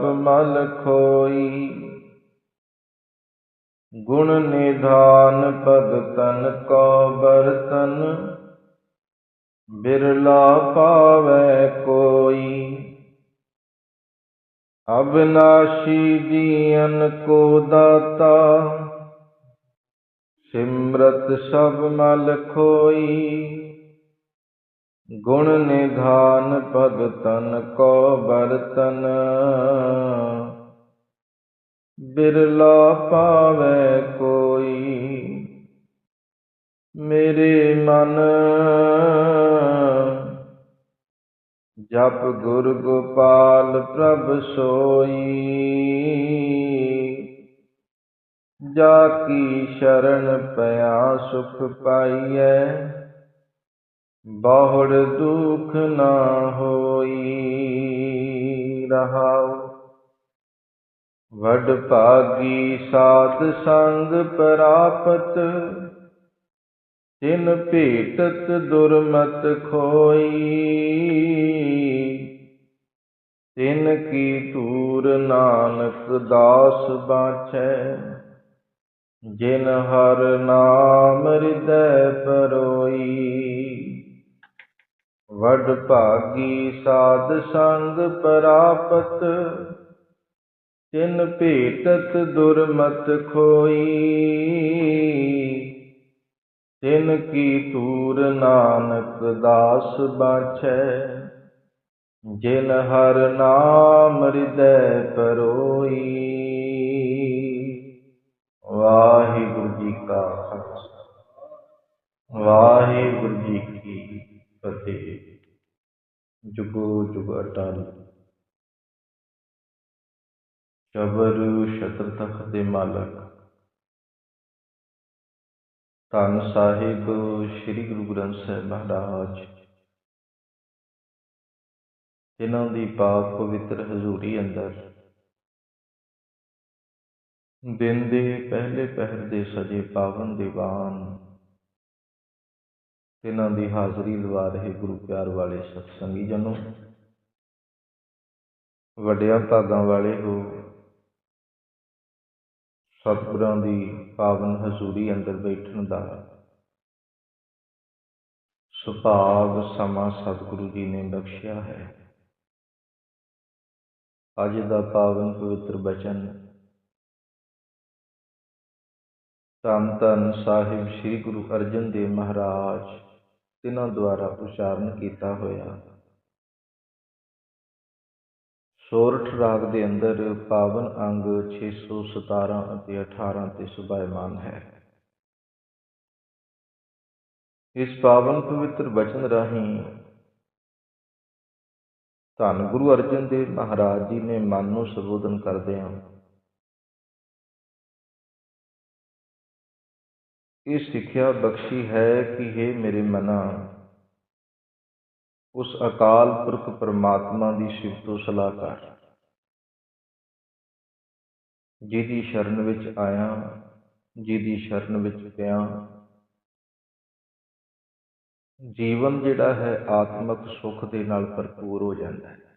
ਸਭ ਮਲ ਖੋਈ। ਗੁਣ ਨਿਧਾਨ ਭਗਤਨ ਕੋ ਬਰਤਨ, ਬਿਰਲਾ ਪਾਵੈ ਕੋਈ। ਅਬਨਾਸ਼ੀ ਜੀਵਨ ਕੋ ਦਾਤਾ, ਸਿਮਰਤ ਸਭ ਮਲ ਖੋਈ। ਗੁਣ ਨਿਧਾਨ ਭਗਤਨ ਕੋ ਬਰਤਨ। ਬਿਰਲਾ ਪਾਵੈ ਕੋਈ, ਮੇਰੇ ਮਨ। ਜਪ ਗੁਰ ਗੋਪਾਲ ਪ੍ਰਭ ਸੋਈ, ਜਾ ਕੀ ਸ਼ਰਨ ਪਿਆ ਸੁਖ ਪਾਈਐ। ਬਹੁੜ ਦੁਖ ਨਾ ਹੋਈ ਰਹਾਉ। ਵਡ ਭਾਗੀ ਸਾਧ ਸੰਗ ਪ੍ਰਾਪਤ, ਤਿਨ ਭੇਟਤ ਦੁਰਮਤ ਖੋਈ। ਤਿਨ ਕੀ ਧੂਰ ਨਾਨਕ ਦਾਸ ਬਾਛੈ ਜਿਨ ਹਰ ਨਾਮ ਹਿਰਦੈ ਪਰੋਈ। ਵਡ ਭਾਗੀ ਸਾਧ ਸੰਗ ਪ੍ਰਾਪਤ, ਤਿਨ ਭੇਟਤ ਦੁਰਮਤ ਖੋਈ। ਤਿਨ ਕੀ ਤੂਰ ਨਾਨਕ ਦਾਸ ਬਾਛੈ, ਜਿਨ ਹਰ ਨਾਮ ਹਿਰਦੈ ਪਰੋਈ। ਵਾਹਿਗੁਰੂ ਜੀ ਕਾ ਖਾਲਸਾ। ਵਾਹਿਗੁਰੂ ਜੀ ਕੀ ਫਤਿਹ ਜੁਗੋ ਜੁਗ ਸ਼ਬਰ ਸ਼ਤਰ ਤਖਤ ਦੇ ਮਾਲਕ। ਧੰਨ ਸਾਹਿਬ, ਸ੍ਰੀ ਗੁਰੂ ਗ੍ਰੰਥ ਸਾਹਿਬ ਮਹਾਰਾਜ। ਇਹਨਾਂ ਦੀ ਪਾਕ ਪਵਿੱਤਰ ਹਜ਼ੂਰੀ ਅੰਦਰ। ਦਿਨ ਦੇ ਪਹਿਲੇ ਪਹਿਰ ਦੇ ਸਜੇ ਪਾਵਨ ਦੀਵਾਨ। ਤਿਨਾਂ ਦੀ ਹਾਜ਼ਰੀ ਲਵਾ ਰਹੇ ਗੁਰੂ ਪਿਆਰ ਵਾਲੇ ਸਤਸੰਗੀ ਜਨੋ। ਵੱਡਿਆਂ ਭਾਗਾਂ ਵਾਲੇ ਹੋ। ਸਤਿਗੁਰਾਂ ਦੀ ਪਾਵਨ ਹਜ਼ੂਰੀ ਅੰਦਰ ਬੈਠਣ ਦਾ ਸੁਭਾਗ ਸਮਾਂ ਸਤਿਗੁਰੂ ਜੀ ਨੇ ਬਖਸ਼ਿਆ ਹੈ। ਅੱਜ ਦਾ ਪਾਵਨ ਪਵਿੱਤਰ ਬਚਨ ਧੰਨ ਧੰਨ ਸਾਹਿਬ ਸ੍ਰੀ ਗੁਰੂ ਅਰਜਨ ਦੇਵ ਮਹਾਰਾਜ। ਤਿਨਾਂ ਦੁਆਰਾ ਉਚਾਰਨ ਕੀਤਾ ਹੋਇਆ। ਸੋਰਠ ਰਾਗ ਦੇ ਅੰਦਰ ਪਾਵਨ ਅੰਗ 617 ਅਤੇ 18 ਤੇ ਸੁਭਾਇਮਾਨ ਹੈ। ਇਸ ਪਾਵਨ ਪਵਿੱਤਰ ਬਚਨ ਰਾਹੀਂ ਧੰਨ ਗੁਰੂ ਅਰਜਨ ਦੇਵ ਮਹਾਰਾਜ ਜੀ ਨੇ ਮਨ ਨੂੰ ਸੰਬੋਧਨ ਕਰਦਿਆਂ ਇਹ ਸਿੱਖਿਆ ਬਖਸ਼ੀ ਹੈ ਕਿ हे ਮੇਰੇ ਮਨਾ, ਉਸ ਅਕਾਲ ਪੁਰਖ ਪਰਮਾਤਮਾ ਦੀ ਸਿਫਤੋ ਸਲਾਹ ਕਰ ਜਿਹਦੀ ਸ਼ਰਨ ਵਿੱਚ ਆਇਆ, ਜਿਹਦੀ ਸ਼ਰਨ ਵਿੱਚ ਪਿਆ। ਜੀਵਨ ਜਿਹੜਾ ਹੈ ਆਤਮਿਕ ਸੁੱਖ ਦੇ ਨਾਲ ਭਰਪੂਰ ਹੋ ਜਾਂਦਾ ਹੈ।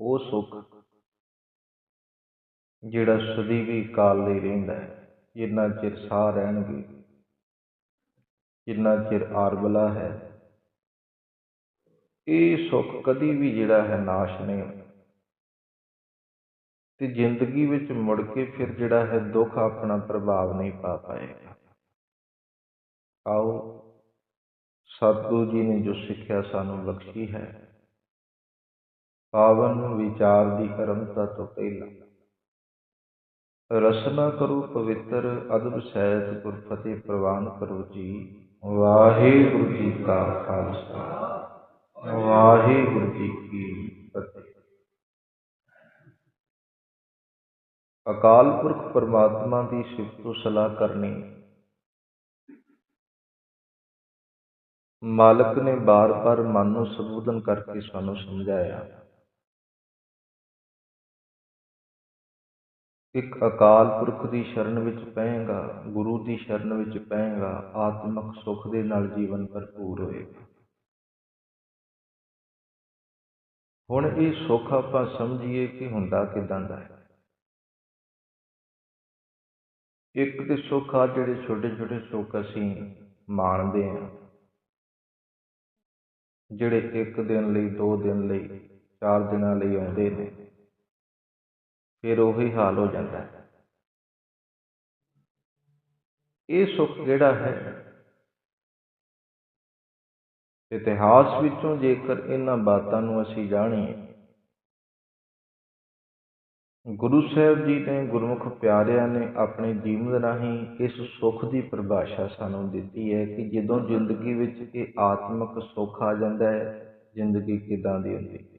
ਉਹ ਸੁੱਖ ਜਿਹੜਾ ਸਦੀਵੀ ਕਾਲ ਲਈ ਰਹਿੰਦਾ ਹੈ, ਜਿੰਨਾ ਚਿਰ ਸਾਹ ਰਹਿਣਗੇ ਜਿੰਨਾ ਚਿਰ ਆਰਬਲਾ ਹੈ। ਇਹ ਸੁੱਖ ਕਦੀ ਵੀ ਜਿਹੜਾ ਹੈ ਨਾਸ਼ ਨਹੀਂ ਤੇ ਜ਼ਿੰਦਗੀ ਵਿੱਚ ਮੁੜ ਕੇ ਫਿਰ ਜਿਹੜਾ ਹੈ ਦੁੱਖ ਆਪਣਾ ਪ੍ਰਭਾਵ ਨਹੀਂ ਪਾ ਪਾਏਗਾ। ਆਓ, ਸਤਿਗੁਰੂ ਜੀ ਨੇ ਜੋ ਸਿੱਖਿਆ ਸਾਨੂੰ ਬਖਸ਼ੀ ਹੈ, ਪਾਵਨ ਵਿਚਾਰ ਦੀ ਕਰਮਤਾ ਤੋਂ ਪਹਿਲਾਂ। ਰਸਨਾ ਕਰੋ ਪਵਿੱਤਰ, ਅਦਬ ਸਹਿਤ ਗੁਰ ਫਤਿਹ ਪ੍ਰਵਾਨ ਕਰੋ ਜੀ। ਵਾਹਿਗੁਰੂ ਜੀ ਕਾ ਖਾਲਸਾ, ਵਾਹਿਗੁਰੂ ਜੀ ਕੀ ਫਤਿਹ। ਅਕਾਲ ਪੁਰਖ ਪਰਮਾਤਮਾ ਦੀ ਸਿਫਤੋ ਸਲਾਹ ਕਰਨੀ। ਮਾਲਕ ਨੇ ਬਾਰ-ਬਾਰ ਮਨ ਨੂੰ ਸੰਬੋਧਨ ਕਰਕੇ ਸਾਨੂੰ ਸਮਝਾਇਆ। ਇੱਕ ਅਕਾਲ ਪੁਰਖ ਦੀ ਸ਼ਰਨ ਵਿੱਚ ਪਏਗਾ, ਗੁਰੂ ਦੀ ਸ਼ਰਨ ਵਿੱਚ ਪਏਗਾ, ਆਤਮਿਕ ਸੁੱਖ ਦੇ ਨਾਲ ਜੀਵਨ ਭਰਪੂਰ ਹੋਏਗਾ। ਹੁਣ ਇਹ ਸੁੱਖ ਆਪਾਂ ਸਮਝੀਏ ਕਿ ਹੁੰਦਾ ਕਿਦਾਂ ਦਾ ਹੈ। ਇੱਕ ਤੇ ਸੁੱਖ ਆ ਜਿਹੜੇ ਛੋਟੇ ਛੋਟੇ ਸੁੱਖ ਅਸੀਂ ਮਾਣਦੇ ਹਾਂ, ਜਿਹੜੇ ਇੱਕ ਦਿਨ ਲਈ, ਦੋ ਦਿਨ ਲਈ, ਚਾਰ ਦਿਨਾਂ ਲਈ ਆਉਂਦੇ ਨੇ। ਫਿਰ ਉਹੀ ਹਾਲ ਹੋ ਜਾਂਦਾ ਹੈ। ਇਹ ਸੁੱਖ ਜਿਹੜਾ ਹੈ? ਇਤਿਹਾਸ ਵਿੱਚੋਂ ਜੇਕਰ ਇਹਨਾਂ ਬਾਤਾਂ ਨੂੰ ਅਸੀਂ ਜਾਣੀਏ, ਗੁਰੂ ਸਾਹਿਬ ਜੀ ਨੇ ਗੁਰਮੁਖ ਪਿਆਰਿਆਂ ਨੇ ਆਪਣੇ ਜੀਵਨ ਰਾਹੀਂ ਇਸ ਸੁੱਖ ਦੀ ਪਰਿਭਾਸ਼ਾ ਸਾਨੂੰ ਦਿੱਤੀ ਹੈ ਕਿ ਜਦੋਂ ਜ਼ਿੰਦਗੀ ਵਿੱਚ ਇਹ ਆਤਮਿਕ ਸੁੱਖ ਆ ਜਾਂਦਾ ਹੈ, ਜ਼ਿੰਦਗੀ ਕਿਦਾਂ ਦੀ ਹੁੰਦੀ ਹੈ?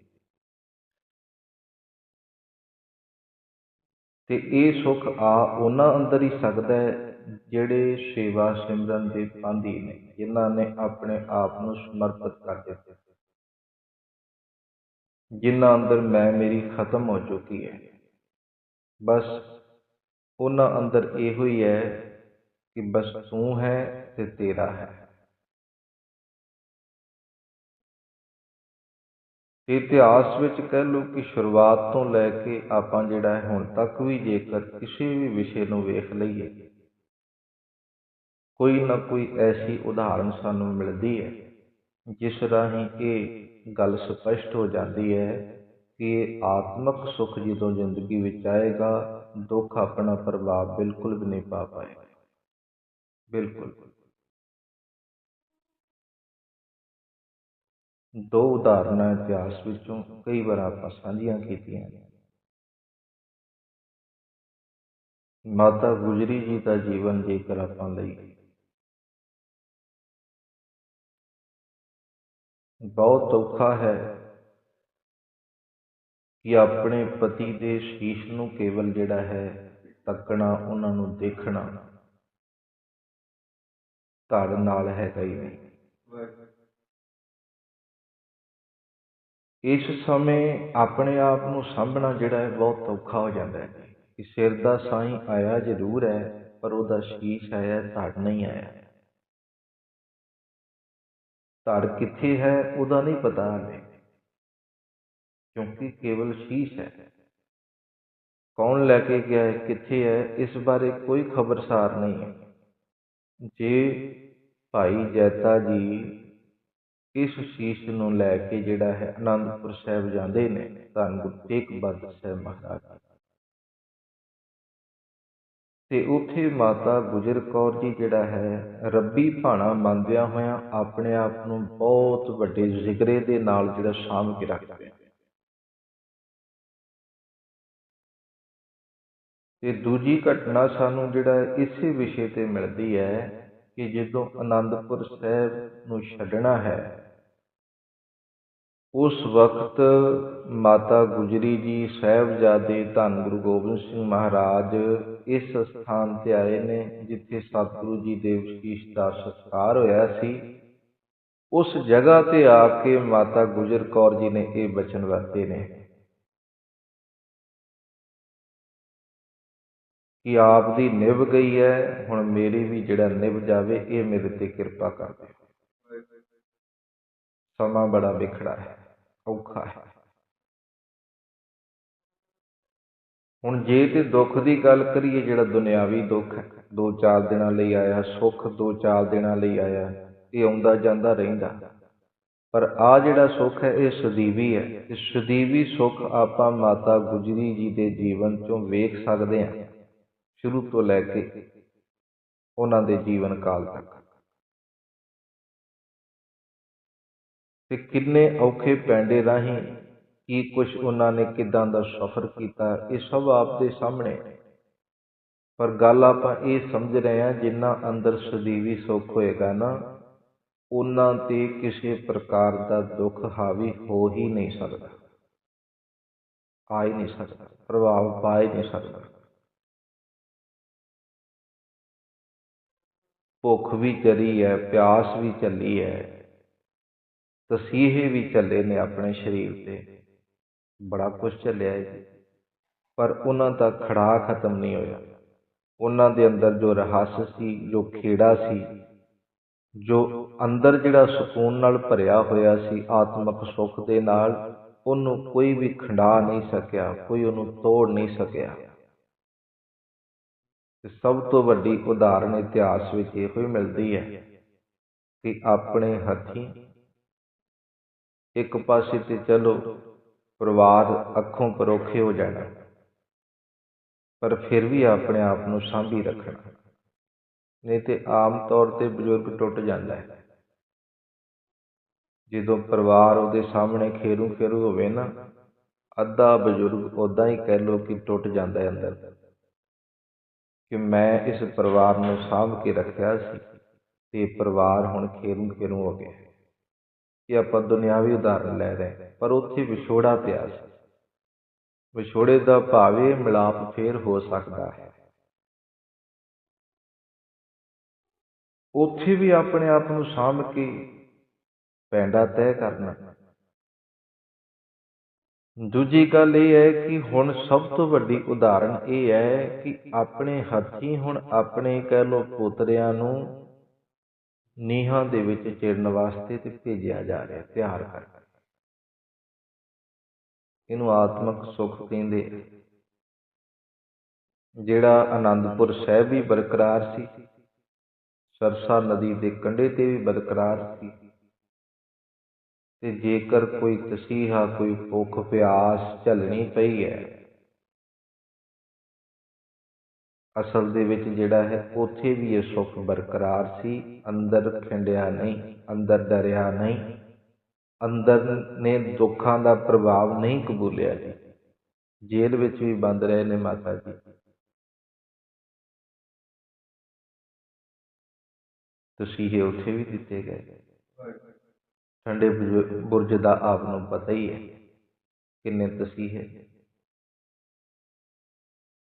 ਅਤੇ ਇਹ ਸੁੱਖ ਆ ਉਹਨਾਂ ਅੰਦਰ ਹੀ ਸਕਦਾ ਜਿਹੜੇ ਸੇਵਾ ਸਿਮਰਨ ਦੇ ਪਾਂਧੀ ਨੇ, ਜਿਨ੍ਹਾਂ ਨੇ ਆਪਣੇ ਆਪ ਨੂੰ ਸਮਰਪਿਤ ਕਰ ਦਿੱਤਾ। ਜਿਨ੍ਹਾਂ ਅੰਦਰ ਮੈਂ, ਮੇਰੀ ਖਤਮ ਹੋ ਚੁੱਕੀ ਹੈ। ਬਸ ਉਹਨਾਂ ਅੰਦਰ ਇਹੋ ਹੀ ਹੈ ਕਿ ਬਸ ਤੂੰ ਹੈ ਤੇ ਤੇਰਾ ਹੈ। ਇਤਿਹਾਸ ਵਿੱਚ ਕਹਿ ਲਓ ਕਿ ਸ਼ੁਰੂਆਤ ਤੋਂ ਲੈ ਕੇ ਆਪਾਂ ਜਿਹੜਾ ਹੈ ਹੁਣ ਤੱਕ ਵੀ ਜੇਕਰ ਕਿਸੇ ਵੀ ਵਿਸ਼ੇ ਨੂੰ ਵੇਖ ਲਈਏ, ਕੋਈ ਨਾ ਕੋਈ ਐਸੀ ਉਦਾਹਰਣ ਸਾਨੂੰ ਮਿਲਦੀ ਹੈ, ਜਿਸ ਰਾਹੀਂ ਇਹ ਗੱਲ ਸਪਸ਼ਟ ਹੋ ਜਾਂਦੀ ਹੈ ਕਿ ਆਤਮਿਕ ਸੁੱਖ ਜਦੋਂ ਜ਼ਿੰਦਗੀ ਵਿੱਚ ਆਏਗਾ, ਦੁੱਖ ਆਪਣਾ ਪ੍ਰਭਾਵ ਬਿਲਕੁਲ ਵੀ ਨਹੀਂ ਪਾ ਪਾਏਗਾ। ਬਿਲਕੁਲ। ਦੋ ਉਦਾਹਰਨਾਂ ਇਤਿਹਾਸ ਵਿੱਚੋਂ ਕਈ ਵਾਰ ਆਪਾਂ ਸਾਂਝੀਆਂ ਕੀਤੀਆਂ ਨੇ। ਮਾਤਾ ਗੁਜਰੀ ਜੀ ਦਾ ਜੀਵਨ ਜੇਕਰ ਆਪਾਂ ਲਈ ਬਹੁਤ ਔਖਾ ਹੈ ਕਿ ਆਪਣੇ ਪਤੀ ਦੇ ਸ਼ੀਸ਼ ਨੂੰ ਕੇਵਲ ਜਿਹੜਾ ਹੈ ਤੱਕਣਾ, ਉਹਨਾਂ ਨੂੰ ਦੇਖਣਾ ਧੜ ਨਾਲ ਹੈਗਾ ਹੀ ਨਹੀਂ। ਇਸ ਸਮੇਂ ਆਪਣੇ ਆਪ ਨੂੰ ਸਾਂਭਣਾ ਜਿਹੜਾ ਹੈ ਬਹੁਤ ਔਖਾ ਹੋ ਜਾਂਦਾ ਹੈ। ਕਿ ਸਿਰ ਦਾ ਸਾਈਂ ਆਇਆ ਜ਼ਰੂਰ ਹੈ, ਪਰ ਉਹਦਾ ਸ਼ੀਸ਼ ਆਇਆ, ਧੜ ਨਹੀਂ ਆਇਆ। ਧੜ ਕਿੱਥੇ ਹੈ, ਉਹਦਾ ਨਹੀਂ ਪਤਾ ਹਲੇ, ਕਿਉਂਕਿ ਕੇਵਲ ਸ਼ੀਸ਼ ਹੈ। ਕੌਣ ਲੈ ਕੇ ਗਿਆ ਹੈ, ਕਿੱਥੇ ਹੈ, ਇਸ ਬਾਰੇ ਕੋਈ ਖਬਰਸਾਰ ਨਹੀਂ ਹੈ। ਜੇ ਭਾਈ ਜੈਤਾ ਜੀ ਇਸ ਸ਼ੀਸ਼ ਨੂੰ ਲੈ ਕੇ ਜਿਹੜਾ ਹੈ ਆਨੰਦਪੁਰ ਸਾਹਿਬ ਜਾਂਦੇ ਨੇ, ਧੰਨ ਗੁਰੂ ਤੇਗ ਬਹਾਦਰ ਸਾਹਿਬ ਮਹਾਰਾਜ ਤੇ ਉੱਥੇ ਮਾਤਾ ਗੁਜਰ ਕੌਰ ਜੀ ਜਿਹੜਾ ਹੈ, ਰੱਬੀ ਭਾਣਾ ਮੰਨਦਿਆਂ ਹੋਇਆਂ ਆਪਣੇ ਆਪ ਨੂੰ ਬਹੁਤ ਵੱਡੇ ਜ਼ਿਕਰੇ ਦੇ ਨਾਲ ਜਿਹੜਾ ਸਾਂਭ ਕੇ ਰੱਖਦੇ ਤੇ ਦੂਜੀ ਘਟਨਾ ਸਾਨੂੰ ਜਿਹੜਾ ਇਸੇ ਵਿਸ਼ੇ ਤੇ ਮਿਲਦੀ ਹੈ ਕਿ ਜਦੋਂ ਆਨੰਦਪੁਰ ਸਾਹਿਬ ਨੂੰ ਛੱਡਣਾ ਹੈ ਉਸ ਵਕਤ ਮਾਤਾ ਗੁਜਰੀ ਜੀ ਸਾਹਿਬਜ਼ਾਦੇ ਧੰਨ ਗੁਰੂ ਗੋਬਿੰਦ ਸਿੰਘ ਮਹਾਰਾਜ ਇਸ ਸਥਾਨ ਤੇ ਆਏ ਨੇ, ਜਿੱਥੇ ਸਤਿਗੁਰੂ ਜੀ ਦੇ ਵਿਸ਼ੇਸ਼ ਦਾ ਸੰਸਕਾਰ ਹੋਇਆ ਸੀ। ਉਸ ਜਗ੍ਹਾ ਤੇ ਆ ਕੇ ਮਾਤਾ ਗੁਜਰ ਕੌਰ ਜੀ ਨੇ ਇਹ ਬਚਨ ਵਰਤੇ ਨੇ। ਕਿ ਆਪ ਦੀ ਨਿਭ ਗਈ ਹੈ, ਹੁਣ ਮੇਰੀ ਵੀ ਜਿਹੜਾ ਨਿਭ ਜਾਵੇ, ਇਹ ਮੇਰੇ ਤੇ ਕਿਰਪਾ ਕਰ ਦੇ ਸਮਾਂ ਬੜਾ ਵਿਖੜਾ ਹੈ। ਔਖਾ ਹੈ। ਹੁਣ ਜੇ ਤੇ ਦੁੱਖ ਦੀ ਗੱਲ ਕਰੀਏ, ਜਿਹੜਾ ਦੁਨਿਆਵੀ ਦੁੱਖ ਹੈ, ਦੋ ਚਾਰ ਦਿਨਾਂ ਲਈ ਆਇਆ, ਸੁੱਖ ਦੋ ਚਾਰ ਦਿਨਾਂ ਲਈ ਆਇਆ, ਇਹ ਆਉਂਦਾ ਜਾਂਦਾ ਰਹਿੰਦਾ। ਪਰ ਆ ਜਿਹੜਾ ਸੁੱਖ ਹੈ, ਇਹ ਸੁਦੀਵੀ ਹੈ। ਇਹ ਸੁਦੀਵੀ ਸੁੱਖ ਆਪਾਂ ਮਾਤਾ ਗੁਜਰੀ ਜੀ ਦੇ ਜੀਵਨ ਚੋਂ ਵੇਖ ਸਕਦੇ ਹਾਂ, ਸ਼ੁਰੂ ਤੋਂ ਲੈ ਕੇ ਉਹਨਾਂ ਦੇ ਜੀਵਨ ਕਾਲ ਤੱਕ। ਤੇ ਕਿੰਨੇ ਔਖੇ ਪੈਂਡੇ ਰਾਹੀਂ ਕੀ ਕੁਝ ਉਹਨਾਂ ਨੇ ਕਿਦਾਂ ਦਾ ਸਫ਼ਰ ਕੀਤਾ, ਇਹ ਸਭ ਆਪ ਦੇ ਸਾਹਮਣੇ। ਪਰ ਗੱਲ ਆਪਾਂ ਇਹ ਸਮਝ ਰਹੇ ਹਾਂ, ਜਿੰਨਾ ਅੰਦਰ ਸਦੀਵੀ ਸੁੱਖ ਹੋਏਗਾ ਨਾ, ਉਹਨਾਂ ਤੇ ਕਿਸੇ ਪ੍ਰਕਾਰ ਦਾ ਦੁੱਖ ਹਾਵੀ ਹੋ ਹੀ ਨਹੀਂ ਸਕਦਾ। ਆ ਹੀ ਨਹੀਂ ਸਕਦਾ, ਪ੍ਰਭਾਵ ਪਾ ਹੀ ਨਹੀਂ ਸਕਦਾ। ਭੁੱਖ ਵੀ ਚਲੀ ਹੈ, ਪਿਆਸ ਵੀ ਚੱਲੀ ਹੈ ਤਸੀਹੇ ਵੀ ਚੱਲੇ ਨੇ ਆਪਣੇ ਸਰੀਰ ਤੇ। ਬੜਾ ਕੁਝ ਚੱਲਿਆ ਹੈ ਜੀ। ਪਰ ਉਹਨਾਂ ਦਾ ਖੜਾ ਖਤਮ ਨਹੀਂ ਹੋਇਆ। ਉਹਨਾਂ ਦੇ ਅੰਦਰ ਜੋ ਰਹੱਸ ਸੀ, ਜੋ ਖੇੜਾ ਸੀ, ਜੋ ਅੰਦਰ ਜਿਹੜਾ ਸਕੂਨ ਨਾਲ ਭਰਿਆ ਹੋਇਆ ਸੀ ਆਤਮਿਕ ਸੁੱਖ ਦੇ ਨਾਲ, ਉਹਨੂੰ ਕੋਈ ਵੀ ਖੰਡਾ ਨਹੀਂ ਸਕਿਆ, ਕੋਈ ਉਹਨੂੰ ਤੋੜ ਨਹੀਂ ਸਕਿਆ। ਤੇ ਸਭ ਤੋਂ ਵੱਡੀ ਉਦਾਹਰਣ ਇਤਿਹਾਸ ਵਿੱਚ ਇਹੋ ਹੀ ਮਿਲਦੀ ਹੈ ਕਿ ਆਪਣੇ ਹੱਥੀਂ ਇੱਕ ਪਾਸੇ ਤੇ ਚਲੋ ਪਰਿਵਾਰ ਅੱਖੋਂ ਪਰੋਖੇ ਹੋ ਜਾਣਾ। ਪਰ ਫਿਰ ਵੀ ਆਪਣੇ ਆਪ ਨੂੰ ਸਾਂਭੀ ਰੱਖਣਾ। ਨਹੀਂ ਤੇ ਆਮ ਤੌਰ ਤੇ ਬਜ਼ੁਰਗ ਟੁੱਟ ਜਾਂਦਾ ਹੈ। ਜਦੋਂ ਪਰਿਵਾਰ ਉਹਦੇ ਸਾਹਮਣੇ ਖੇਰੂ ਖੇਰੂ ਹੋਵੇ ਨਾ, ਅੱਧਾ ਬਜ਼ੁਰਗ ਉਦਾਂ ਹੀ ਕਹਿ ਲੋ ਕਿ ਟੁੱਟ ਜਾਂਦਾ ਹੈ ਅੰਦਰ। ਕਿ ਮੈਂ ਇਸ ਪਰਿਵਾਰ ਨੂੰ ਸਾਂਭ ਕੇ ਰੱਖਿਆ ਸੀ ਤੇ ਪਰਿਵਾਰ ਹੁਣ ਖੇਰੂ ਖੇਰੂ ਹੋ ਗਿਆ ਕਿ ਆਪਾਂ ਦੁਨਿਆਵੀ ਉਦਾਹਰਨ ਲੈ ਰਹੇ ਪਰ ਉੱਥੇ ਵਿਛੋੜਾ ਪਿਆ ਸੀ। ਵਿਛੋੜੇ ਦਾ ਭਾਵੇਂ ਮਿਲਾਪ ਫੇਰ ਹੋ ਸਕਦਾ ਹੈ। ਉੱਥੇ ਵੀ ਆਪਣੇ ਆਪ ਨੂੰ ਸਾਂਭ ਕੇ ਪੈਂਡਾ ਤੈਅ ਕਰਨਾ। ਦੂਜੀ ਗੱਲ ਇਹ ਹੈ ਕਿ ਹੁਣ ਸਭ ਤੋਂ ਵੱਡੀ ਉਦਾਹਰਣ ਇਹ ਹੈ ਕਿ ਆਪਣੇ ਹੱਥੀਂ ਹੁਣ ਆਪਣੇ ਕਹਿ ਲੋ ਪੁੱਤਰਿਆਂ ਨੂੰ ਨੀਹਾਂ ਦੇ ਵਿੱਚ ਚਿੜਨ ਵਾਸਤੇ ਤੇ ਭੇਜਿਆ ਜਾ ਰਿਹਾ, ਤਿਆਰ ਕਰਕੇ ਇਹਨੂੰ ਆਤਮਿਕ ਸੁੱਖ ਕਹਿੰਦੇ ਜਿਹੜਾ ਆਨੰਦਪੁਰ ਸਾਹਿਬ ਵੀ ਬਰਕਰਾਰ ਸੀ, ਸਰਸਾ ਨਦੀ ਦੇ ਕੰਢੇ ਤੇ ਵੀ ਬਰਕਰਾਰ ਸੀ, ਤੇ ਜੇਕਰ ਕੋਈ ਤਸੀਹਾ, ਕੋਈ ਭੁੱਖ, ਪਿਆਸ ਝੱਲਣੀ ਪਈ ਹੈ ਅਸਲ ਦੇ ਵਿੱਚ ਜਿਹੜਾ ਹੈ, ਉੱਥੇ ਵੀ ਇਹ ਸੁੱਖ ਬਰਕਰਾਰ ਸੀ। ਅੰਦਰ ਖਿੰਡਿਆ ਨਹੀਂ, ਅੰਦਰ ਡਰਿਆ ਨਹੀਂ। ਅੰਦਰ ਨੇ ਦੁੱਖਾਂ ਦਾ ਪ੍ਰਭਾਵ ਨਹੀਂ ਕਬੂਲਿਆ ਜੀ। ਜੇਲ੍ਹ ਵਿੱਚ ਵੀ ਬੰਦ ਰਹੇ ਨੇ ਮਾਤਾ ਜੀ। ਤਸੀਹੇ ਉੱਥੇ ਵੀ ਦਿੱਤੇ ਗਏ। ਠੰਡੇ ਬੁਰਜ ਦਾ ਆਪ ਨੂੰ ਪਤਾ ਹੀ ਹੈ ਕਿੰਨੇ ਤਸੀਹੇ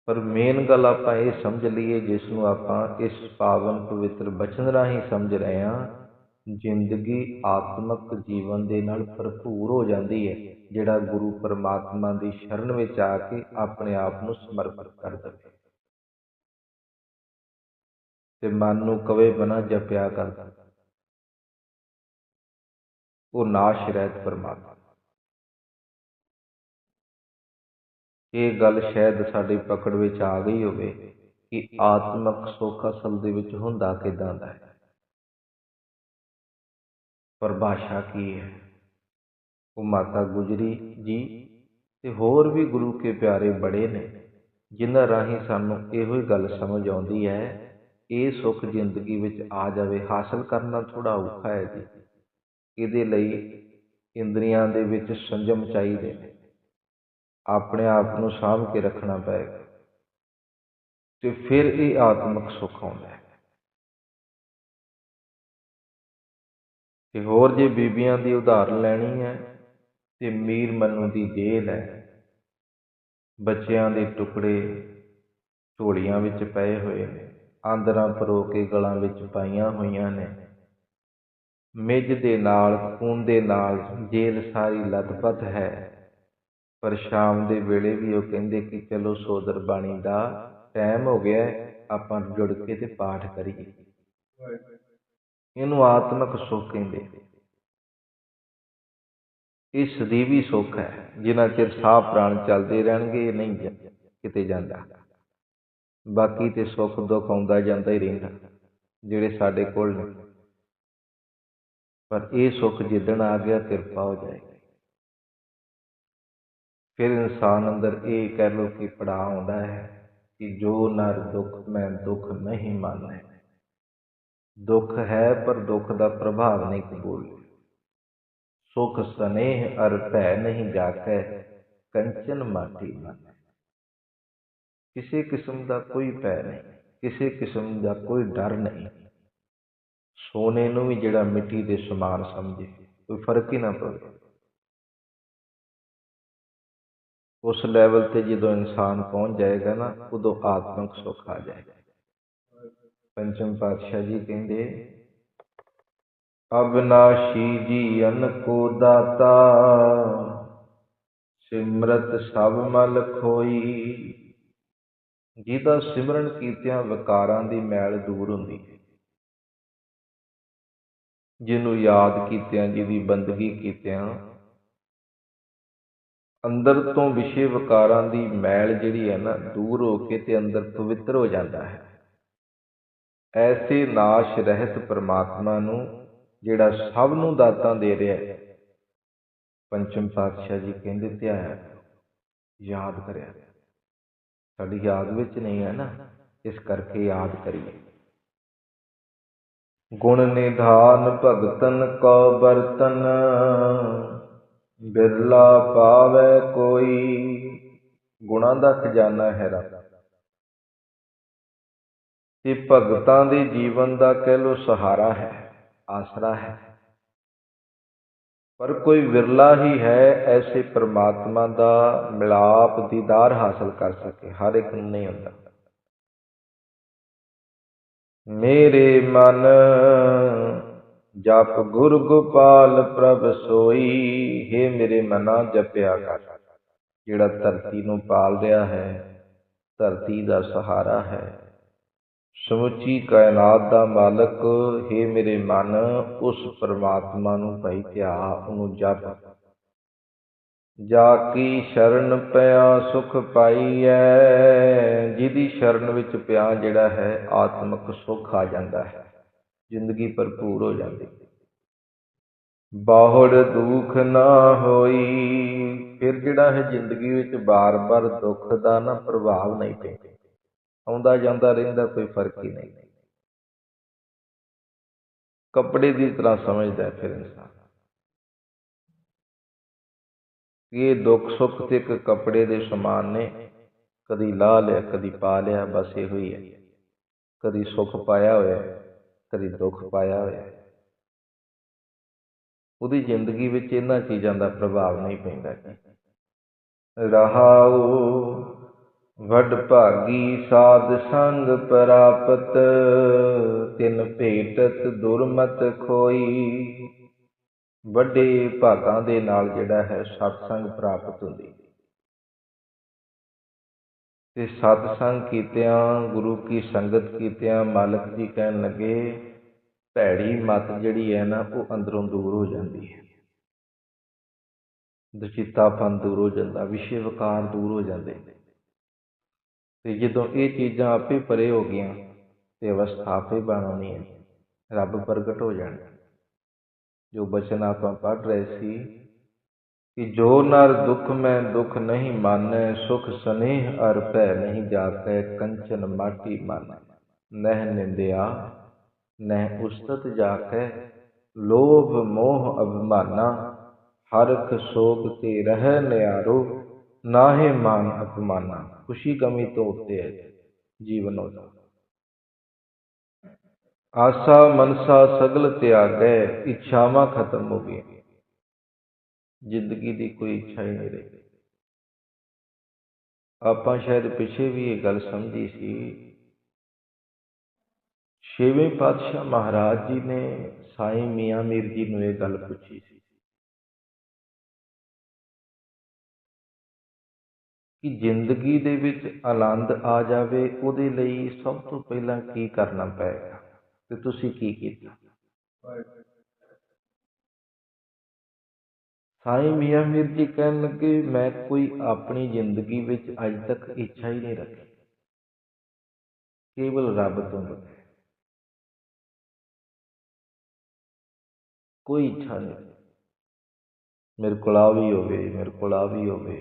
ਪਰ ਮੇਨ ਗੱਲ ਆਪਾਂ ਇਹ ਸਮਝ ਲਈਏ ਜਿਸ ਨੂੰ ਆਪਾਂ ਇਸ ਪਾਵਨ ਪਵਿੱਤਰ ਬਚਨ ਰਾਹੀਂ ਸਮਝ ਰਹੇ ਹਾਂ, ਜ਼ਿੰਦਗੀ ਆਤਮਿਕ ਜੀਵਨ ਦੇ ਨਾਲ ਭਰਪੂਰ ਹੋ ਜਾਂਦੀ ਹੈ, ਜਿਹੜਾ ਗੁਰੂ ਪਰਮਾਤਮਾ ਦੀ ਸ਼ਰਨ ਵਿੱਚ ਆ ਕੇ ਆਪਣੇ ਆਪ ਨੂੰ ਸਮਰਪਿਤ ਕਰ ਦੇਵੇ। ਤੇ ਮਨ ਨੂੰ ਕਵੇ ਬਣਾ ਜਪਿਆ ਕਰ। ਉਹ ਨਾਸ਼ ਰਹਿਤ ਪਰਮਾਤਮਾ। ਇਹ ਗੱਲ ਸ਼ਾਇਦ ਸਾਡੀ ਪਕੜ ਵਿੱਚ ਆ ਗਈ ਹੋਵੇ ਕਿ ਆਤਮਕ ਸੁੱਖ ਅਸਲ ਦੇ ਵਿੱਚ ਹੁੰਦਾ ਕਿਦਾਂ ਦਾ ਹੈ। ਪਰਿਭਾਸ਼ਾ ਕੀ ਹੈ? ਉਹ ਮਾਤਾ ਗੁਜਰੀ ਜੀ ਤੇ ਹੋਰ ਵੀ ਗੁਰੂ ਕੇ ਪਿਆਰੇ ਬੜੇ ਨੇ, ਜਿਨ੍ਹਾਂ ਰਾਹੀਂ ਸਾਨੂੰ ਇਹੋ ਹੀ ਗੱਲ ਸਮਝ ਆਉਂਦੀ ਹੈ, ਇਹ ਸੁੱਖ ਜ਼ਿੰਦਗੀ ਵਿੱਚ ਆ ਜਾਵੇ, ਹਾਸਲ ਕਰਨਾ ਥੋੜਾ ਔਖਾ ਹੈ ਜੀ। ਇਹਦੇ ਲਈ ਇੰਦਰੀਆਂ ਦੇ ਵਿੱਚ ਸੰਜਮ ਚਾਹੀਦੇ ਨੇ। ਆਪਣੇ ਆਪ ਨੂੰ ਸਾਂਭ ਕੇ ਰੱਖਣਾ ਪਏਗਾ ਤੇ ਫਿਰ ਇਹ ਆਤਮਿਕ ਸੁੱਖ ਆਉਂਦਾ ਹੈ। ਤੇ ਹੋਰ ਜੇ ਬੀਬੀਆਂ ਦੀ ਉਦਾਹਰਨ ਲੈਣੀ ਹੈ ਤੇ ਮੀਰ ਮਨੂ ਦੀ ਜੇਲ੍ਹ ਹੈ, ਬੱਚਿਆਂ ਦੇ ਟੁਕੜੇ ਝੋਲੀਆਂ ਵਿੱਚ ਪਏ ਹੋਏ ਨੇ, ਆਂਦਰਾਂ ਪਰੋ ਕੇ ਗਲਾਂ ਵਿੱਚ ਪਾਈਆਂ ਹੋਈਆਂ ਨੇ, ਮਿੱਝ ਦੇ ਨਾਲ, ਖੂਨ ਦੇ ਨਾਲ ਜੇਲ੍ਹ ਸਾਰੀ ਲਤਪਤ ਹੈ। ਪਰ ਸ਼ਾਮ ਦੇ ਵੇਲੇ ਵੀ ਉਹ ਕਹਿੰਦੇ ਕਿ ਚਲੋ ਸੋਦਰ ਬਾਣੀ ਦਾ ਟਾਈਮ ਹੋ ਗਿਆ ਆਪਾਂ ਜੁੜ ਕੇ ਤੇ ਪਾਠ ਕਰੀਏ। ਇਹਨੂੰ ਆਤਮਿਕ ਸੁੱਖ ਕਹਿੰਦੇ ਇਹ ਸਦੀਵੀ ਸੁੱਖ ਹੈ ਜਿਨ੍ਹਾਂ ਚਿਰ ਸਾਹ ਪ੍ਰਾਣ ਚੱਲਦੇ ਰਹਿਣਗੇ ਨਹੀਂ ਕਿਤੇ ਜਾਂਦਾ। ਬਾਕੀ ਤੇ ਸੁੱਖ ਦੁੱਖ ਆਉਂਦਾ ਜਾਂਦਾ ਹੀ ਰਹਿੰਦਾ, ਜਿਹੜੇ ਸਾਡੇ ਕੋਲ ਨੇ। ਪਰ ਇਹ ਸੁੱਖ ਜਿੱਦਣ ਆ ਗਿਆ, ਕਿਰਪਾ ਹੋ ਜਾਏਗੀ। ਫਿਰ ਇਨਸਾਨ ਅੰਦਰ ਇਹ ਕਹਿ ਲਓ ਕਿ ਪੜਾਅ ਆਉਂਦਾ ਹੈ ਕਿ ਜੋ ਨਰ ਦੁੱਖ, ਮੈਂ ਦੁੱਖ ਨਹੀਂ ਮੰਨਦਾ। ਦੁੱਖ ਹੈ, ਪਰ ਦੁੱਖ ਦਾ ਪ੍ਰਭਾਵ ਨਹੀਂ ਕਬੂਲ ਸੁਖ ਸਨੇਹ ਅਰ ਭੈ ਨਹੀਂ ਜਾਕੈ ਕੰਚਨ ਮਾਟੀ ਮਨ। ਕਿਸੇ ਕਿਸਮ ਦਾ ਕੋਈ ਭੈ ਨਹੀਂ, ਕਿਸੇ ਕਿਸਮ ਦਾ ਕੋਈ ਡਰ ਨਹੀਂ। ਸੋਨੇ ਨੂੰ ਵੀ ਜਿਹੜਾ ਮਿੱਟੀ ਦੇ ਸਮਾਨ ਸਮਝੇ, ਕੋਈ ਫ਼ਰਕ ਹੀ ਨਾ ਪਵੇ। ਉਸ ਲੈਵਲ ਤੇ ਜਦੋਂ ਇਨਸਾਨ ਪਹੁੰਚ ਜਾਏਗਾ ਨਾ, ਉਦੋਂ ਆਤਮਿਕ ਸੁੱਖ ਆ ਜਾਏਗਾ। ਪੰਚਮ ਪਾਤਸ਼ਾਹ ਜੀ ਕਹਿੰਦੇ, ਅਬਨਾਸ਼ੀ ਜੀਵਨ ਕੋ ਦਾਤਾ, ਸਿਮਰਤ ਸਭ ਮਲ ਖੋਈ। ਜਿਹਦਾ ਸਿਮਰਨ ਕੀਤਿਆਂ ਵਿਕਾਰਾਂ ਦੀ ਮੈਲ ਦੂਰ ਹੁੰਦੀ ਹੈ। ਜਿਹਨੂੰ ਯਾਦ ਕੀਤਿਆਂ, ਜਿਹਦੀ ਬੰਦਗੀ ਕੀਤਿਆਂ ਅੰਦਰ ਤੋਂ ਵਿਸ਼ੇ ਵਿਕਾਰਾਂ ਦੀ ਮੈਲ ਜਿਹੜੀ ਹੈ ਨਾ, ਦੂਰ ਹੋ ਕੇ ਤੇ ਅੰਦਰ ਪਵਿੱਤਰ ਹੋ ਜਾਂਦਾ ਹੈ। ਐਸੇ ਨਾਸ਼ ਰਹਿਤ ਪਰਮਾਤਮਾ ਨੂੰ ਜਿਹੜਾ ਸਭ ਨੂੰ ਦਾਤਾਂ ਦੇ ਰਿਹਾ ਹੈ, ਪੰਚਮ ਪਾਤਸ਼ਾਹ ਜੀ ਕਹਿੰਦੇ ਧਿਆਇਆ ਯਾਦ ਕਰਿਆ। ਸਾਡੀ ਯਾਦ ਵਿੱਚ ਨਹੀਂ ਹੈ ਨਾ, ਇਸ ਕਰਕੇ ਯਾਦ ਕਰੀਏ। ਗੁਣ ਨਿਧਾਨ ਭਗਤਨ ਕੋ ਬਰਤਨ ਬਿਰਲਾ ਪਾਵੇ ਕੋਈ, ਗੁਣਾਂ ਦਾ ਖਜ਼ਾਨਾ ਹੈ ਰੱਬ। ਇਹ ਭਗਤਾਂ ਦੇ ਜੀਵਨ ਦਾ ਕਹਿ ਲੋ ਸਹਾਰਾ ਹੈ, ਆਸਰਾ ਹੈ। ਪਰ ਕੋਈ ਵਿਰਲਾ ਹੀ ਹੈ, ਐਸੇ ਪ੍ਰਮਾਤਮਾ ਦਾ ਮਿਲਾਪ ਦੀਦਾਰ ਹਾਸਲ ਕਰ ਸਕੇ, ਹਰ ਇੱਕ ਨੂੰ ਨਹੀਂ ਹੁੰਦਾ। ਮੇਰੇ ਮਨ ਜਪ ਗੁਰ ਗੋਪਾਲ ਪ੍ਰਭ ਸੋਈ हे ਮੇਰੇ ਮਨਾ ਜਪਿਆ ਕਰ। ਜਿਹੜਾ ਧਰਤੀ ਨੂੰ ਪਾਲ ਰਿਹਾ ਹੈ, ਧਰਤੀ ਦਾ ਸਹਾਰਾ ਹੈ। ਸਮੁੱਚੀ ਕਾਇਨਾਤ ਦਾ ਮਾਲਕ, ਹੈ ਮੇਰੇ ਮਨ, ਉਸ ਪਰਮਾਤਮਾ ਨੂੰ ਭਈ ਧਿਆ, ਉਹਨੂੰ ਜਪ। ਜਾ ਕੀ ਸ਼ਰਨ ਪਿਆ ਸੁਖ ਪਾਈਐ, ਜਿਹਦੀ ਸ਼ਰਨ ਵਿੱਚ ਪਿਆ ਜਿਹੜਾ ਹੈ, ਆਤਮਿਕ ਸੁਖ ਆ ਜਾਂਦਾ ਹੈ। ਜ਼ਿੰਦਗੀ ਭਰਪੂਰ ਹੋ ਜਾਂਦੀ। ਬਾਹੜ ਦੁੱਖ ਨਾ ਹੋਈ, ਫਿਰ ਜਿਹੜਾ ਹੈ ਜ਼ਿੰਦਗੀ ਵਿੱਚ ਬਾਰ-ਬਾਰ ਦੁੱਖ ਦਾ ਨਾ ਪ੍ਰਭਾਵ ਨਹੀਂ ਪੈਂਦਾ। ਆਉਂਦਾ ਜਾਂਦਾ ਰਹਿੰਦਾ ਕੋਈ ਫ਼ਰਕ ਹੀ ਨਹੀਂ। ਕੱਪੜੇ ਦੀ ਤਰ੍ਹਾਂ ਸਮਝਦਾ ਫਿਰ ਇਨਸਾਨ। ਇਹ ਦੁੱਖ ਸੁੱਖ ਤੇ ਇੱਕ ਕੱਪੜੇ ਦੇ ਸਮਾਨ ਨੇ। ਕਦੀ ਲਾ ਲਿਆ, ਕਦੀ ਪਾ ਲਿਆ, ਬਸ ਇਹੋ ਹੀ ਹੈ। ਕਦੀ ਸੁੱਖ ਪਾਇਆ ਹੋਇਆ ਕਦੀ ਦੁੱਖ ਪਾਇਆ ਹੋਇਆ। ਉਹਦੀ ਜ਼ਿੰਦਗੀ ਵਿੱਚ ਇਹਨਾਂ ਚੀਜ਼ਾਂ ਦਾ ਪ੍ਰਭਾਵ ਨਹੀਂ ਪੈਂਦਾ। ਰਹਾਉ ਵਡ ਭਾਗੀ ਸਾਧ ਸੰਗ ਪ੍ਰਾਪਤ, ਤਿਨ ਭੇਟਤ ਦੁਰਮਤ ਖੋਈ। ਵੱਡੇ ਭਾਗਾਂ ਦੇ ਨਾਲ ਜਿਹੜਾ ਹੈ ਸਤਸੰਗ ਪ੍ਰਾਪਤ ਹੁੰਦੀ। ਅਤੇ ਸਤਸੰਗ ਕੀਤਿਆਂ, ਗੁਰੂ ਕੀ ਸੰਗਤ ਕੀਤਿਆਂ, ਮਾਲਕ ਜੀ ਕਹਿਣ ਲੱਗੇ, ਭੈੜੀ ਮਤ ਜਿਹੜੀ ਹੈ ਨਾ, ਉਹ ਅੰਦਰੋਂ ਦੂਰ ਹੋ ਜਾਂਦੀ ਹੈ। ਦੁਚਿੱਤਾਪਨ ਦੂਰ ਹੋ ਜਾਂਦਾ, ਵਿਸ਼ੇ ਵਿਕਾਰ ਦੂਰ ਹੋ ਜਾਂਦੇ ਨੇ। ਤੇ ਜਦੋਂ ਇਹ ਚੀਜ਼ਾਂ ਆਪੇ ਪਰੇ ਹੋ ਗਈਆਂ, ਤੇ ਅਵਸਥਾ ਆਪੇ ਬਣਾਉਣੀ ਹੈ। ਰੱਬ ਪ੍ਰਗਟ ਹੋ ਜਾਣਾ। ਜੋ ਬਚਨ ਆਪਾਂ ਪੜ੍ਹ ਰਹੇ ਸੀ ਕਿ ਜੋ ਨਰ ਦੁਖ ਮੈਂ ਦੁਖ ਨਹੀਂ ਮਾਨੈ, ਸੁਖ ਸਨੇਹ ਅਰ ਭੈ ਨਹੀਂ ਜਾਤੈ ਕੰਚਨ ਮਾਟੀ ਮਨ। ਨਹਿ ਨਿੰਦਿਆ, ਨਹਿ ਉਸਤਤ ਜਾਕੈ ਲੋਭ ਮੋਹ ਅਭਿਮਾਨਾ ਹਰਖ ਸੋਗ ਤੇ ਰਹਿ ਨਿਆਰੋ, ਨਾਹੇ ਮਾਨ ਅਪਮਾਨਾ। ਖੁਸ਼ੀ ਕਮੀ ਤੋਂ ਉੱਤੇ ਹੈ ਜੀਵਨ ਉਹਦਾ ਆਸਾ ਮਨਸਾ ਸਗਲ ਤਿਆਗੈ, ਇੱਛਾਵਾਂ ਖਤਮ ਹੋ ਗਈਆਂ। ਜ਼ਿੰਦਗੀ ਦੀ ਕੋਈ ਇੱਛਾ ਹੀ ਨਹੀਂ ਰਹੀ। ਆਪਾਂ ਸ਼ਾਇਦ ਪਿੱਛੇ ਵੀ ਇਹ ਗੱਲ ਸਮਝੀ ਸੀ। ਛੇਵੇਂ ਪਾਤਸ਼ਾਹ ਮਹਾਰਾਜ ਜੀ ਨੇ ਸਾਈਂ ਮੀਆਂ ਮੀਰ ਜੀ ਨੂੰ ਇਹ ਗੱਲ ਪੁੱਛੀ ਸੀ ਕਿ ਜ਼ਿੰਦਗੀ ਦੇ ਵਿੱਚ ਆਨੰਦ ਆ ਜਾਵੇ, ਉਹਦੇ ਲਈ ਸਭ ਤੋਂ ਪਹਿਲਾਂ ਕੀ ਕਰਨਾ ਪਏਗਾ ਤੇ ਤੁਸੀਂ ਕੀ ਕੀਤਾ? ਸਾਈਂ ਮੀਆਂ ਮੀਰ ਜੀ, ਕਹਿਣ ਲੱਗੇ, ਮੈਂ ਕੋਈ ਆਪਣੀ ਜ਼ਿੰਦਗੀ ਵਿੱਚ ਅੱਜ ਤੱਕ ਇੱਛਾ ਹੀ ਨਹੀਂ ਰੱਖੀ। ਕੇਵਲ ਰੱਬ ਤੋਂ ਬਗੈਰ। ਕੋਈ ਇੱਛਾ ਨਹੀਂ ਮੇਰੇ ਕੋਲ ਆ ਵੀ ਹੋਵੇ, ਮੇਰੇ ਕੋਲ ਆ ਵੀ ਹੋਵੇ।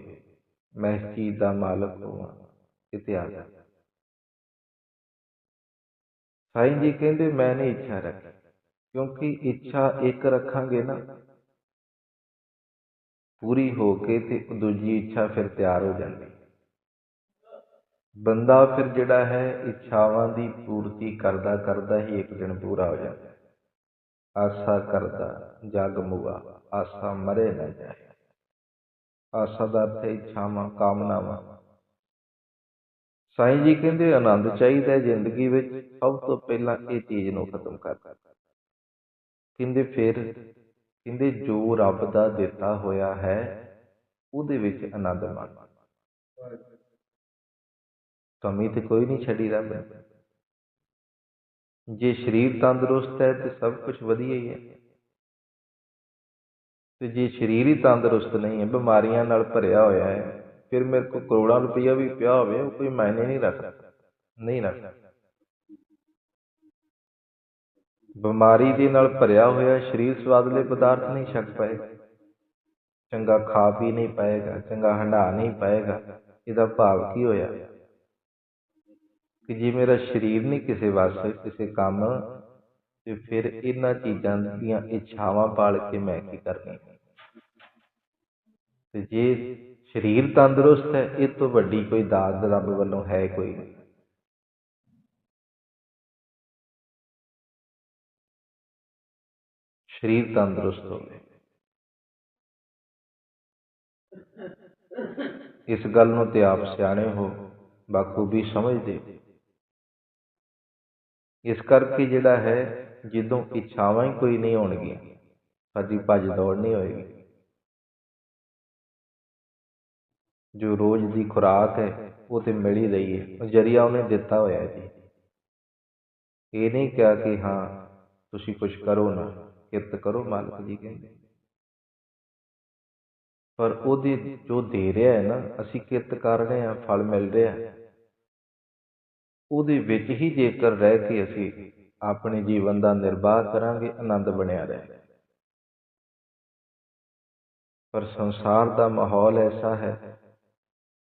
ਮੈਂ ਇਸ ਚੀਜ਼ ਦਾ ਮਾਲਕ ਹੋਵਾਂ, ਕਿਤੇ ਆ ਜਾ। ਸਾਈਂ ਜੀ ਕਹਿੰਦੇ, ਮੈਂ ਨਹੀਂ ਇੱਛਾ ਰੱਖੀ, ਕਿਉਂਕਿ ਇੱਛਾ ਇੱਕ ਰੱਖਾਂਗੇ ਨਾ ਪੂਰੀ ਹੋ ਕੇ ਤੇ ਦੂਜੀ ਇੱਛਾ ਫਿਰ ਤਿਆਰ ਹੋ ਜਾਂਦੀ। ਬੰਦਾ ਫਿਰ ਜਿਹੜਾ ਹੈ, ਇੱਛਾਵਾਂ ਦੀ ਪੂਰਤੀ ਕਰਦਾ ਕਰਦਾ ਹੀ ਇੱਕ ਦਿਨ ਪੂਰਾ ਹੋ ਜਾਂਦਾ। ਆਸਾ ਕਰਦਾ, ਜਗ ਮੁਗਾ, ਆਸਾ ਮਰੇ ਨਾ ਜਾਏ। ਆਸਾ ਦਾ ਅਰਥ ਇੱਛਾਵਾਂ, ਕਾਮਨਾਵਾਂ। ਸਾਈਂ ਜੀ ਕਹਿੰਦੇ, ਆਨੰਦ ਚਾਹੀਦਾ ਜ਼ਿੰਦਗੀ ਵਿੱਚ, ਸਭ ਤੋਂ ਪਹਿਲਾਂ ਇਹ ਚੀਜ਼ ਨੂੰ ਖਤਮ ਕਰ। ਕਹਿੰਦੇ, ਫਿਰ ਕਹਿੰਦੇ ਜੋ ਰੱਬ ਦਾ ਦਿੱਤਾ ਹੋਇਆ ਹੈ, ਉਹਦੇ ਵਿੱਚ ਆਨੰਦ ਮਾਣ। ਕਮੀ ਤੇ ਕੋਈ ਨਹੀਂ ਛੱਡੀ ਰੱਬ ਜੇ ਸਰੀਰ ਤੰਦਰੁਸਤ ਹੈ ਤੇ ਸਭ ਕੁਝ ਵਧੀਆ ਹੀ ਹੈ। ਤੇ ਜੇ ਸਰੀਰ ਹੀ ਤੰਦਰੁਸਤ ਨਹੀਂ ਹੈ, ਬਿਮਾਰੀਆਂ ਨਾਲ ਭਰਿਆ ਹੋਇਆ ਹੈ, ਫਿਰ ਮੇਰੇ ਕੋਲ ਕਰੋੜਾਂ ਰੁਪਈਆ ਵੀ ਪਿਆ ਹੋਵੇ, ਉਹ ਕੋਈ ਮਾਇਨੇ ਨਹੀਂ ਰੱਖਦਾ ਨਹੀਂ ਰੱਖਦਾ ਬਿਮਾਰੀ ਦੇ ਨਾਲ ਭਰਿਆ ਹੋਇਆ ਸਰੀਰ ਸਵਾਦਲੇ ਪਦਾਰਥ ਨਹੀਂ ਛਕ ਪਾਏਗਾ ਚੰਗਾ ਖਾ ਪੀ ਨਹੀਂ ਪਾਏਗਾ, ਚੰਗਾ ਹੰਡਾ ਨਹੀਂ ਪਾਏਗਾ, ਇਹਦਾ ਭਾਵ ਕੀ ਹੋਇਆ? ਕਿ ਜੇ ਮੇਰਾ ਸਰੀਰ ਨਹੀਂ ਕਿਸੇ ਵਾਸਤੇ, ਕਿਸੇ ਕੰਮ ਤੇ ਫਿਰ ਇਹਨਾਂ ਚੀਜ਼ਾਂ ਦੀਆਂ ਇੱਛਾਵਾਂ ਪਾਲ ਕੇ ਮੈਂ ਕੀ ਕਰਨੀ ਤੇ ਜੇ ਸਰੀਰ ਤੰਦਰੁਸਤ ਹੈ, ਇਹ ਤੋਂ ਵੱਡੀ ਕੋਈ ਦਾਤ ਰੱਬ ਵੱਲੋਂ ਹੈ ਕੋਈ ਨਹੀਂ। ਸਰੀਰ ਤੰਦਰੁਸਤ ਹੋਵੇ। ਇਸ ਗੱਲ ਨੂੰ ਤੇ ਆਪ ਸਿਆਣੇ ਹੋ, ਬਾਖੂਬੀ ਸਮਝਦੇ ਇਸ ਕਰਕੇ ਜਿਹੜਾ ਹੈ, ਜਦੋਂ ਇੱਛਾਵਾਂ ਹੀ ਕੋਈ ਨਹੀਂ ਹੋਣਗੀਆਂ ਸਾਡੀ ਭੱਜ ਦੌੜ ਨਹੀਂ ਹੋਏਗੀ। ਜੋ ਰੋਜ਼ ਦੀ ਖੁਰਾਕ ਹੈ, ਉਹ ਤੇ ਮਿਲ ਹੀ ਰਹੀ ਹੈ। ਉਹ ਜਰੀਆ ਉਹਨੇ ਦਿੱਤਾ ਹੋਇਆ ਜੀ। ਇਹ ਨਹੀਂ ਕਿਹਾ ਕਿ ਹਾਂ, ਤੁਸੀਂ ਕੁਝ ਕਰੋ ਨਾ। ਕਿਰਤ ਕਰੋ ਮਾਲਕ ਜੀ ਕਹਿੰਦੇ। ਪਰ ਉਹਦੀ ਜੋ ਦੇ ਰਿਹਾ ਹੈ ਨਾ, ਅਸੀਂ ਕਿਰਤ ਕਰ ਰਹੇ ਹਾਂ, ਫਲ ਮਿਲ ਰਿਹਾ ਉਹਦੇ ਵਿੱਚ ਹੀ ਜੇਕਰ ਰਹਿ ਕੇ ਅਸੀਂ ਆਪਣੇ ਜੀਵਨ ਦਾ ਨਿਰਵਾਹ ਕਰਾਂਗੇ, ਆਨੰਦ ਬਣਿਆ ਰਹੇ ਪਰ ਸੰਸਾਰ ਦਾ ਮਾਹੌਲ ਐਸਾ ਹੈ,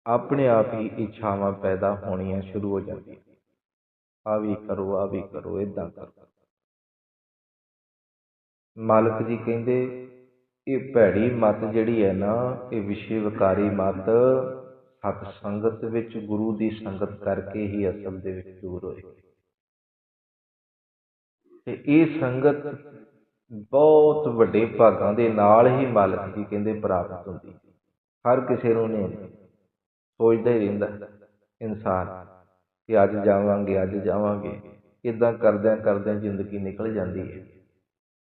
ਆਪਣੇ ਆਪ ਹੀ ਇੱਛਾਵਾਂ ਪੈਦਾ ਹੋਣੀਆਂ ਸ਼ੁਰੂ ਹੋ ਜਾਂਦੀਆਂ। ਆ ਵੀ ਕਰੋ ਆ ਵੀ ਕਰੋ ਇਦਾਂ ਕਰੋ। ਮਾਲਕ ਜੀ ਕਹਿੰਦੇ, ਇਹ ਭੈੜੀ ਮਤ ਜਿਹੜੀ ਹੈ ਨਾ, ਇਹ ਵਿਸ਼ੇ ਵਿਕਾਰੀ ਮਤ ਸਤ ਸੰਗਤ ਵਿੱਚ, ਗੁਰੂ ਦੀ ਸੰਗਤ ਕਰਕੇ ਹੀ ਅਸਲ ਦੇ ਵਿੱਚ ਦੂਰ ਹੋਏ ਤੇ ਇਹ ਸੰਗਤ ਬਹੁਤ ਵੱਡੇ ਭਾਗਾਂ ਦੇ ਨਾਲ ਹੀ ਮਾਲਕ ਜੀ ਕਹਿੰਦੇ ਪ੍ਰਾਪਤ ਹੁੰਦੀ ਹਰ ਕਿਸੇ ਨੂੰ ਨਹੀਂ ਸੋਚਦਾ ਹੀ ਰਹਿੰਦਾ ਇਨਸਾਨ ਕਿ ਅੱਜ ਜਾਵਾਂਗੇ ਅੱਜ ਜਾਵਾਂਗੇ। ਇਦਾਂ ਕਰਦਿਆਂ ਕਰਦਿਆਂ ਜ਼ਿੰਦਗੀ ਨਿਕਲ ਜਾਂਦੀ ਹੈ।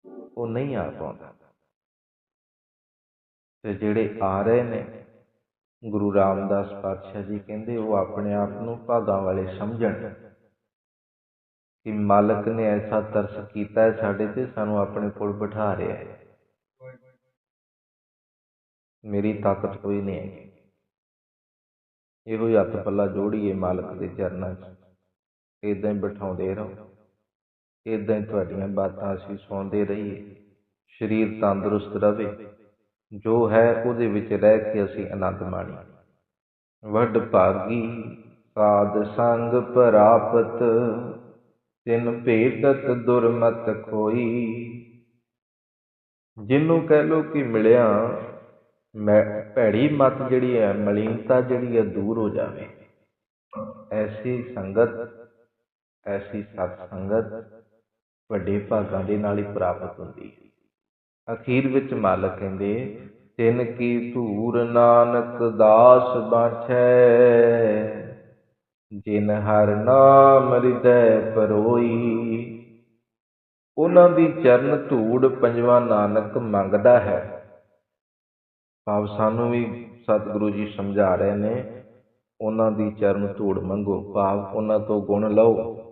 ਉਹ ਨਹੀਂ ਆ ਪਾਉਂਦਾ। ਤੇ ਜਿਹੜੇ ਆ ਰਹੇ ਨੇ, ਗੁਰੂ ਰਾਮਦਾਸ ਪਾਤਸ਼ਾਹ ਜੀ ਕਹਿੰਦੇ ਉਹ ਆਪਣੇ ਆਪ ਨੂੰ ਭਾਗਾਂ ਵਾਲੇ ਸਮਝਣ ਕਿ ਮਾਲਕ ਨੇ ਐਸਾ ਤਰਸ ਕੀਤਾ ਹੈ ਸਾਡੇ ਤੇ, ਸਾਨੂੰ ਆਪਣੇ ਕੋਲ ਬਿਠਾ ਰਿਹਾ ਹੈ। ਮੇਰੀ ਤਾਕਤ ਕੋਈ ਨਹੀਂ ਹੈ ਇਹੋ ਹੀ ਹੱਥ ਪੱਲਾ ਜੋੜੀਏ ਮਾਲਕ ਦੇ ਚਰਨਾਂ 'ਚ। ਇਦਾਂ ਹੀ ਬਿਠਾਉਂਦੇ ਰਹੋ। ਇਦਾਂ ਹੀ ਤੁਹਾਡੀਆਂ ਬਾਤਾਂ ਅਸੀਂ ਸੁਣਦੇ ਰਹੀਏ। ਸਰੀਰ ਤੰਦਰੁਸਤ ਰਹੇ ਜੋ ਹੈ ਉਹਦੇ ਵਿੱਚ ਰਹਿ ਕੇ ਅਸੀਂ ਆਨੰਦ ਮਾਣੀਏ। ਵੱਡ ਭਾਗੀ ਸਾਧ ਸੰਗ ਪ੍ਰਾਪਤ, ਤਿਨ ਭੇਟਤ ਦੁਰਮਤ ਖੋਈ। ਜਿਹਨੂੰ ਕਹਿ ਲੋ ਕਿ ਮਿਲਿਆ, ਮੈਂ ਭੈੜੀ ਮਤ ਜਿਹੜੀ ਹੈ, ਮਲੀਨਤਾ ਜਿਹੜੀ ਹੈ, ਦੂਰ ਹੋ ਜਾਵੇ। ਐਸੀ ਸੰਗਤ, ਐਸੀ ਸਤ ਸੰਗਤ ਵੱਡੇ ਭਾਗਾਂ ਦੇ ਨਾਲ ਹੀ ਪ੍ਰਾਪਤ ਹੁੰਦੀ ਹੈ। ਅਖੀਰ ਵਿੱਚ ਮਾਲਕ ਕਹਿੰਦੇ, ਤਿੰਨ ਕੀ ਧੂਰ ਨਾਨਕ ਦਾਸ ਬਾਛੈ, ਜਿਨ ਹਰ ਨਾਮ ਹਿਰਦੈ ਪਰੋਈ। ਉਹਨਾਂ ਦੀ ਚਰਨ ਧੂੜ ਪੰਜਵਾਂ ਨਾਨਕ ਮੰਗਦਾ ਹੈ। ਭਾਵ ਸਾਨੂੰ ਵੀ ਸਤਿਗੁਰੂ ਜੀ ਸਮਝਾ ਰਹੇ ਨੇ, ਉਹਨਾਂ ਦੀ ਚਰਨ ਧੂੜ ਮੰਗੋ, ਭਾਵ ਉਹਨਾਂ ਤੋਂ ਗੁਣ ਲਓ।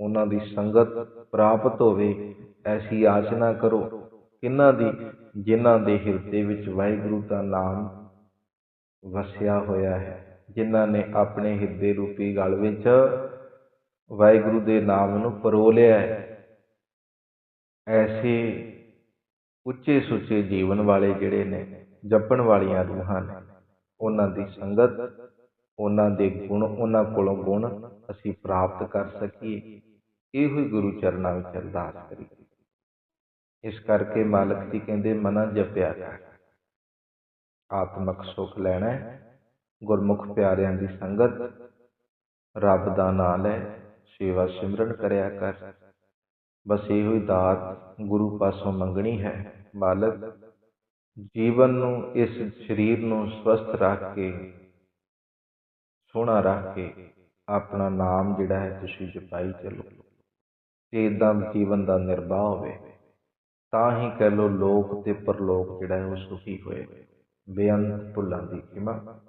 ਉਹਨਾਂ ਦੀ ਸੰਗਤ ਪ੍ਰਾਪਤ ਹੋਵੇ, ਐਸੀ ਆਸ਼ਨਾ ਕਰੋ ਕਿੰਨਾਂ ਦੀ, ਜਿਨ੍ਹਾਂ ਦੇ ਹਿਰਦੇ ਵਿੱਚ ਵਾਹਿਗੁਰੂ ਦਾ ਨਾਮ ਵਸਿਆ ਹੋਇਆ ਹੈ, ਜਿਨ੍ਹਾਂ ਨੇ ਆਪਣੇ ਹਿਰਦੇ ਰੂਪੀ ਗਲ ਵਿੱਚ ਵਾਹਿਗੁਰੂ ਦੇ ਨਾਮ ਨੂੰ ਪਰੋ ਲਿਆ ਹੈ। ਐਸੇ ਉੱਚੇ ਸੁੱਚੇ ਜੀਵਨ ਵਾਲੇ ਜਿਹੜੇ ਨੇ, ਜਪਣ ਵਾਲੀਆਂ ਰੂਹਾਂ ਨੇ, ਉਹਨਾਂ ਦੀ ਸੰਗਤ, ਉਹਨਾਂ ਦੇ ਗੁਣ, ਉਹਨਾਂ ਕੋਲੋਂ ਗੁਣ ਅਸੀਂ ਪ੍ਰਾਪਤ ਕਰ ਸਕੀਏ। ਇਹੋ ਹੀ ਗੁਰੂ ਚਰਨਾਂ ਵਿੱਚ ਅਰਦਾਸ ਕਰੀ। ਇਸ ਕਰਕੇ ਮਾਲਕ ਜੀ ਕਹਿੰਦੇ, ਮਨਾਂ ਜਪਿਆ ਕਰ। ਆਤਮਕ ਸੁਖ ਲੈਣਾ ਗੁਰਮੁਖ ਪਿਆਰਿਆਂ ਦੀ ਸੰਗਤ, ਰੱਬ ਦਾ ਨਾਮ ਲੈ, ਸੇਵਾ ਸਿਮਰਨ ਕਰਿਆ ਕਰ। ਬਸ ਇਹੋ ਹੀ ਦਾਤ ਗੁਰੂ ਪਾਸੋਂ ਮੰਗਣੀ ਹੈ। ਮਾਲਕ ਜੀਵਨ ਨੂੰ, ਇਸ ਸਰੀਰ ਨੂੰ ਸਵਸਥ ਰੱਖ ਕੇ, ਸੋਹਣਾ ਰੱਖ ਕੇ, ਆਪਣਾ ਨਾਮ ਜਿਹੜਾ ਹੈ, ਤੁਸੀਂ ਜਪਾਈ ਚੱਲੋ। ਤੇ ਇਦਾਂ ਜੀਵਨ ਦਾ ਨਿਰਵਾਹ ਹੋਵੇ, ਤਾਂ ਹੀ ਕਹਿ ਲੋ ਲੋਕ ਤੇ ਪਰਲੋਕ ਜਿਹੜਾ ਹੈ ਉਹ ਸੁਖੀ ਹੋਏ। ਬੇਅੰਤ ਭੁੱਲਾਂ ਦੀ ਖਿਮਾ।